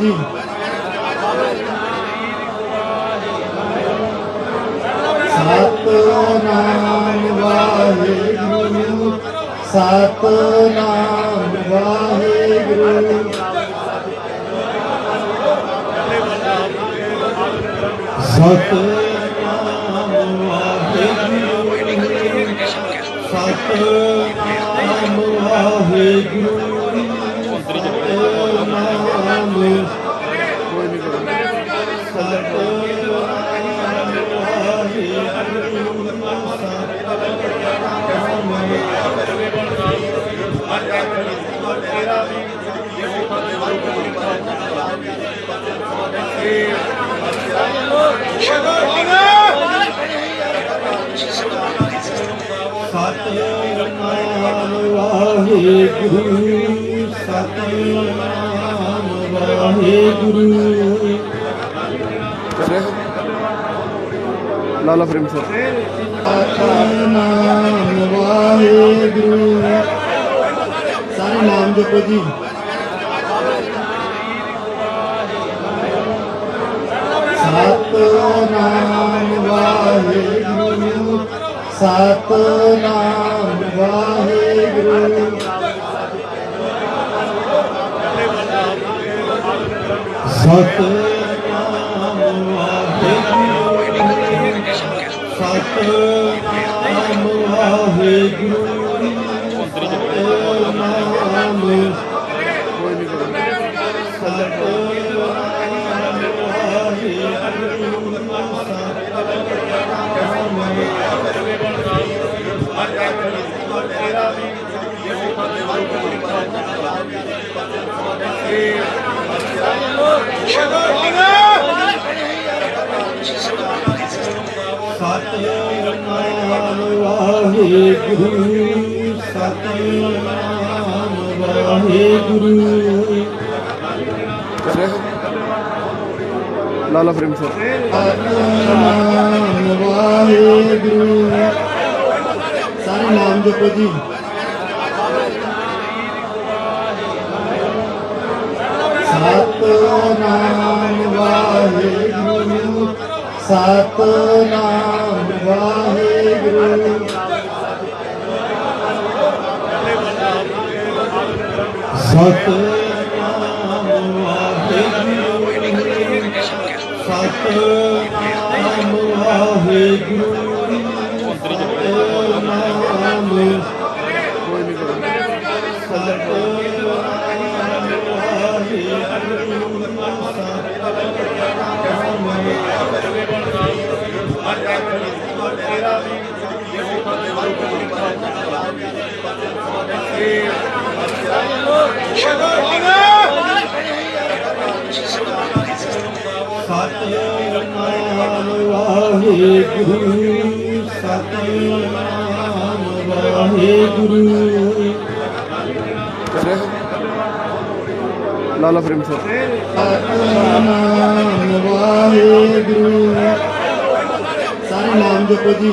ਜੀ। ਸਤਨਾਮ ਵਾਹਿਗੁਰੂ ਸਤਨਾਮ ਵਾਹਿਗੁਰੂ। ਸਤਨਾਮ ਵਾਹਿਗੁਰੂ ਸਤਨਾਮ ਵਾਹਿਗੁਰੂ। ਸਤਨਾਮ ਸਤਨਾਮ ਵਾਹਿਗੁਰੂ ਸਤਨਾਮ ਵਾਹਿਗੁਰੂ ਲਾਲਾ ਫਰੇਮ ਸਰ ਸਤਨਾਮ ਵਾਹਿਗੁਰੂ ਸਾਰੇ ਨਾਮ ਜਪੋ ਜੀ ਸਤਨਾਮ ਵਾਹਿਗੁਰੂ ਸਤਨਾਮ ਵਾਹਿਗੁਰੂ ਸਤਨਾਮ ਵਾਹਿਗੁਰੂ ਸਤਨਾਮ ਵਾਹਿਗੁਰੂ ਸਤਨਾਮ ਵਾਹਿਗੁਰੂ ਸਤਨਾਮ ਵਾਹਿਗੁਰੂ ਲਾਲਾ ਫਰੇਮ ਸਰ ਵਾਹਿਗੁਰੂ ਸਾਰੇ ਨਾਮ ਜਪੋ ਜੀ ਸਤਨਾਮ ਵਾਹਿਗੁਰੂ ਸਤਨਾਮ ਵਾਹਿਗੁਰੂ ਸਤਨਾਮ ਵਾਹਿਗੁਰੂ ਸਤਨਾਮ ਵਾਹਿਗੁਰੂ ਸਤਨਾਮ ਸਤਨਾਮ ਵਾਹਿਗੁਰੂ ਸਤਨਾਮ ਵਾਹਿਗੁਰੂ ਲਾਲਾ ਫਰੇਮ ਸਰ ਸਤਨਾਮ ਵਾਹਿਗੁਰੂ ਸਾਰੇ ਨਾਮ ਜਪੋ ਜੀ